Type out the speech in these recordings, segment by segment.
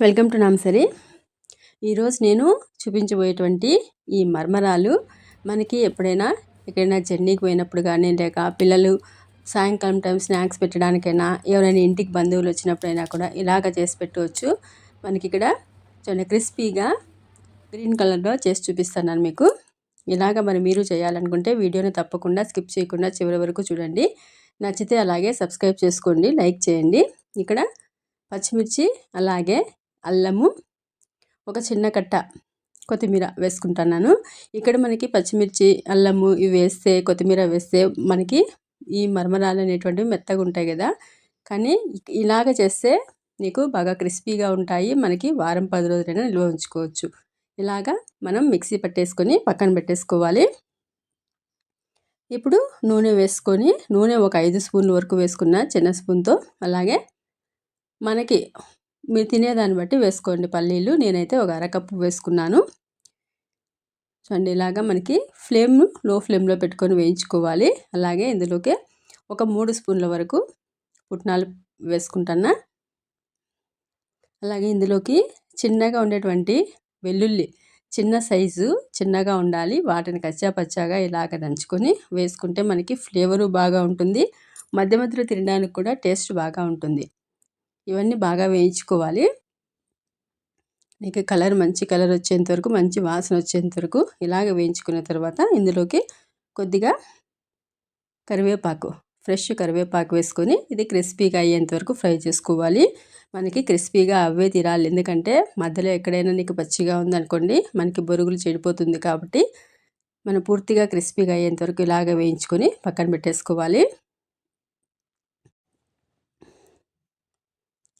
Welcome to నామసరి. ఈరోజు నేను చూపించబోయేటువంటి ఈ మర్మరాలు మనకి ఎప్పుడైనా ఎక్కడైనా జర్నీకి పోయినప్పుడు కానీ లేక పిల్లలు సాయంకాలం టైం స్నాక్స్ పెట్టడానికైనా ఎవరైనా ఇంటికి బంధువులు వచ్చినప్పుడైనా కూడా ఇలాగ చేసి పెట్టవచ్చు. మనకి ఇక్కడ చాలా క్రిస్పీగా గ్రీన్ కలర్లో చేసి చూపిస్తున్నాను మీకు. ఇలాగ మరి మీరు చేయాలనుకుంటే వీడియోని తప్పకుండా స్కిప్ చేయకుండా చివరి వరకు చూడండి. నచ్చితే అలాగే సబ్స్క్రైబ్ చేసుకోండి లైక్ చేయండి. ఇక్కడ పచ్చిమిర్చి అలాగే అల్లము ఒక చిన్న కట్ట కొత్తిమీర వేసుకుంటున్నాను. ఇక్కడ మనకి పచ్చిమిర్చి అల్లము ఇవి వేస్తే కొత్తిమీర వేస్తే మనకి ఈ మరమరాలు అనేటువంటివి మెత్తగా ఉంటాయి కదా. కానీ ఇలాగ చేస్తే నీకు బాగా క్రిస్పీగా ఉంటాయి. మనకి వారం పది రోజులైనా నిల్వ ఉంచుకోవచ్చు. ఇలాగా మనం మిక్సీ పట్టేసుకొని పక్కన పెట్టేసుకోవాలి. ఇప్పుడు నూనె వేసుకొని నూనె ఒక ఐదు స్పూన్ల వరకు వేసుకున్న చిన్న స్పూన్తో అలాగే మనకి మీరు తినేదాన్ని బట్టి వేసుకోండి పల్లీలు. నేనైతే ఒక అరకప్పు వేసుకున్నాను. చూడండి ఇలాగా మనకి ఫ్లేమ్లో ఫ్లేమ్లో పెట్టుకొని వేయించుకోవాలి. అలాగే ఇందులోకి ఒక మూడు స్పూన్ల వరకు పుట్నాలు వేసుకుంటున్నా అలాగే ఇందులోకి చిన్నగా ఉండేటువంటి వెల్లుల్లి చిన్న సైజు చిన్నగా ఉండాలి. వాటిని కచ్చా పచ్చాగా ఇలాగ దంచుకొని వేసుకుంటే మనకి ఫ్లేవరు బాగా ఉంటుంది. మధ్య మధ్యలో తినడానికి కూడా టేస్ట్ బాగా ఉంటుంది. ఇవన్నీ బాగా వేయించుకోవాలి. నీకు కలర్ మంచి కలర్ వచ్చేంత వరకు మంచి వాసన వచ్చేంత వరకు ఇలాగ వేయించుకున్న తర్వాత ఇందులోకి కొద్దిగా కరివేపాకు ఫ్రెష్ కరివేపాకు వేసుకొని ఇది క్రిస్పీగా అయ్యేంత వరకు ఫ్రై చేసుకోవాలి. మనకి క్రిస్పీగా అవే తీరాలి. ఎందుకంటే మధ్యలో ఎక్కడైనా నీకు పచ్చిగా ఉందనుకోండి మనకి బొరుగులు చెడిపోతుంది కాబట్టి మనం పూర్తిగా క్రిస్పీగా అయ్యేంత వరకు ఇలాగ వేయించుకొని పక్కన పెట్టేసుకోవాలి.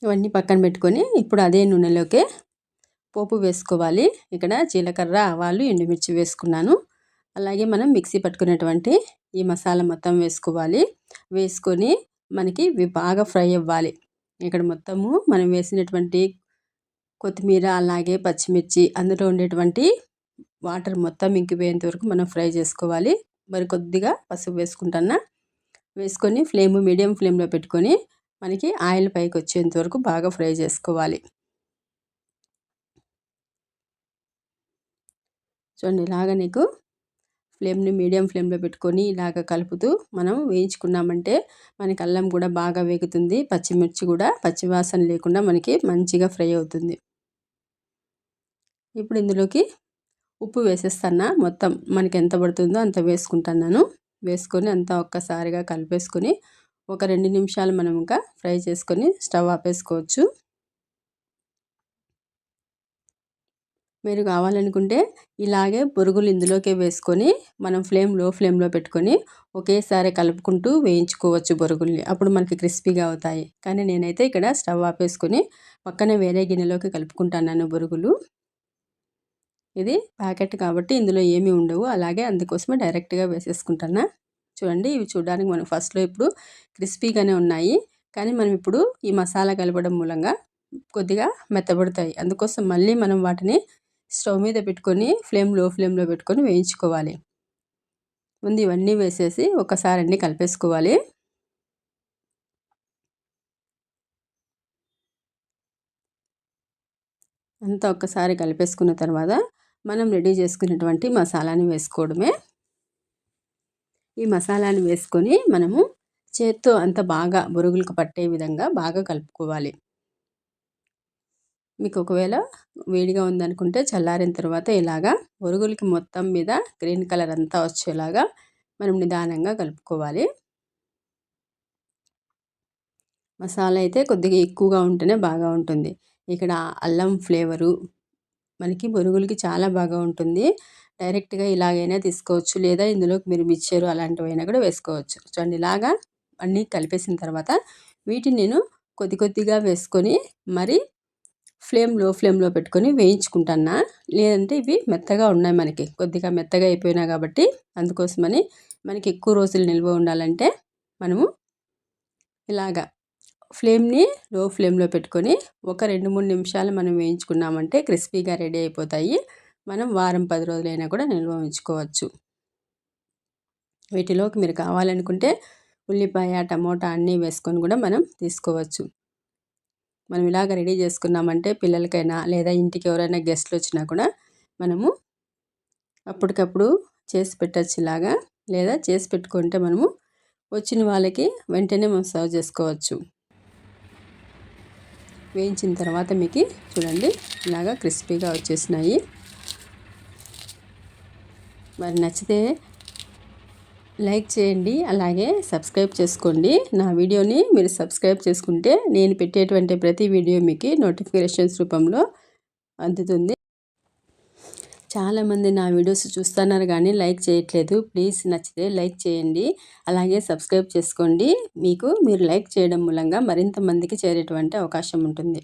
ఇవన్నీ పక్కన పెట్టుకొని ఇప్పుడు అదే నూనెలోకి పోపు వేసుకోవాలి. ఇక్కడ జీలకర్ర ఆవాలు ఎండుమిర్చి వేసుకున్నాను. అలాగే మనం మిక్సీ పట్టుకునేటువంటి ఈ మసాలా మొత్తం వేసుకోవాలి. వేసుకొని మనకి ఇవి బాగా ఫ్రై అవ్వాలి. ఇక్కడ మొత్తము మనం వేసినటువంటి కొత్తిమీర అలాగే పచ్చిమిర్చి అందులో ఉండేటువంటి వాటర్ మొత్తం ఇంకిపోయేంత వరకు మనం ఫ్రై చేసుకోవాలి. మరి కొద్దిగా పసుపు వేసుకుంటున్నా వేసుకొని ఫ్లేమ్ మీడియం ఫ్లేమ్లో పెట్టుకొని మనకి ఆయిల్ పైకి వచ్చేంత వరకు బాగా ఫ్రై చేసుకోవాలి. చూడండి ఇలాగ నీకు ఫ్లేమ్ని మీడియం ఫ్లేమ్లో పెట్టుకొని ఇలాగ కలుపుతూ మనం వేయించుకున్నామంటే మనకి అల్లం కూడా బాగా వేగుతుంది పచ్చిమిర్చి కూడా పచ్చివాసన లేకుండా మనకి మంచిగా ఫ్రై అవుతుంది. ఇప్పుడు ఇందులోకి ఉప్పు వేసేస్తాను మొత్తం మనకి ఎంత పడుతుందో అంత వేసుకుంటున్నాను. వేసుకొని అంతా ఒక్కసారిగా కలిపేసుకొని ఒక రెండు నిమిషాలు మనం ఇంకా ఫ్రై చేసుకొని స్టవ్ ఆపేసుకోవచ్చు. మీరు కావాలనుకుంటే ఇలాగే పురుగులు ఇందులోకే వేసుకొని మనం ఫ్లేమ్లో ఫ్లేమ్లో పెట్టుకొని ఒకేసారి కలుపుకుంటూ వేయించుకోవచ్చు బొరుగుల్ని అప్పుడు మనకి క్రిస్పీగా అవుతాయి. కానీ నేనైతే ఇక్కడ స్టవ్ ఆపేసుకొని పక్కనే వేరే గిన్నెలోకి కలుపుకుంటాను బొరుగులు ఇది ప్యాకెట్ కాబట్టి ఇందులో ఏమీ ఉండవు. అలాగే అందుకోసమే డైరెక్ట్గా వేసేసుకుంటాను చూడండి. ఇవి చూడడానికి మనం ఫస్ట్లో ఇప్పుడు క్రిస్పీగానే ఉన్నాయి. కానీ మనం ఇప్పుడు ఈ మసాలా కలపడం మూలంగా కొద్దిగా మెత్తబడతాయి. అందుకోసం మళ్ళీ మనం వాటిని స్టవ్ మీద పెట్టుకొని ఫ్లేమ్లో ఫ్లేమ్లో పెట్టుకొని వేయించుకోవాలి. ముందు ఇవన్నీ వేసేసి ఒకసారి అన్నీ కలిపేసుకోవాలి. అంతా ఒక్కసారి కలిపేసుకున్న తర్వాత మనం రెడీ చేసుకున్నటువంటి మసాలాని వేసుకోవడమే. ఈ మసాలాను వేసుకొని మనము చేత్తో అంత బాగా బొరుగులకు పట్టే విధంగా బాగా కలుపుకోవాలి. మీకు ఒకవేళ వేడిగా ఉందనుకుంటే చల్లారిన తర్వాత ఇలాగా బొరుగులకి మొత్తం మీద గ్రీన్ కలర్ అంతా వచ్చేలాగా మనం నిదానంగా కలుపుకోవాలి. మసాలా అయితే కొద్దిగా ఎక్కువగా ఉంటేనే బాగా ఉంటుంది. ఇక్కడ అల్లం ఫ్లేవరు మనకి బొరుగులకి చాలా బాగా ఉంటుంది. డైరెక్ట్గా ఇలాగైనా తీసుకోవచ్చు. లేదా ఇందులోకి మీరు మిచ్చారు అలాంటివైనా కూడా వేసుకోవచ్చు. చూడండి ఇలాగా అన్నీ కలిపేసిన తర్వాత వీటిని నేను కొద్ది కొద్దిగా వేసుకొని మరి ఫ్లేమ్లో ఫ్లేమ్లో పెట్టుకొని వేయించుకుంటాను? లేదంటే ఇవి మెత్తగా ఉన్నాయి మనకి. కొద్దిగా మెత్తగా అయిపోయినా కాబట్టి అందుకోసమని మనకి ఎక్కువ రోజులు నిల్వ ఉండాలంటే మనము ఇలాగా ఫ్లేమ్ని లో ఫ్లేమ్లో పెట్టుకొని ఒక రెండు మూడు నిమిషాలు మనం వేయించుకున్నామంటే క్రిస్పీగా రెడీ అయిపోతాయి. మనం వారం పది రోజులైనా కూడా నిల్వ ఉంచుకోవచ్చు. వీటిలోకి మీరు కావాలనుకుంటే ఉల్లిపాయ టమోటా అన్నీ వేసుకొని కూడా మనం తీసుకోవచ్చు. మనం ఇలాగ రెడీ చేసుకున్నామంటే పిల్లలకైనా లేదా ఇంటికి ఎవరైనా గెస్ట్లు వచ్చినా కూడా మనము అప్పటికప్పుడు చేసి పెట్టచ్చు ఇలాగా లేదా చేసి పెట్టుకుంటే మనము వచ్చిన వాళ్ళకి వెంటనే మనం సర్వ్ చేసుకోవచ్చు. వేయించిన తర్వాత మీకు చూడండి ఇలాగా క్రిస్పీగా వచ్చేసినాయి. మరి నచ్చితే లైక్ చేయండి అలాగే సబ్స్క్రైబ్ చేసుకోండి. నా వీడియోని మీరు సబ్స్క్రైబ్ చేసుకుంటే నేను పెట్టేటువంటి ప్రతి వీడియో మీకు నోటిఫికేషన్స్ రూపంలో అందుతుంది. చాలామంది నా వీడియోస్ చూస్తున్నారు కానీ లైక్ చేయట్లేదు. ప్లీజ్ నచ్చితే లైక్ చేయండి అలాగే సబ్స్క్రైబ్ చేసుకోండి. మీకు మీరు లైక్ చేయడం మూలంగా మరింత మందికి చేరేటువంటి అవకాశం ఉంటుంది.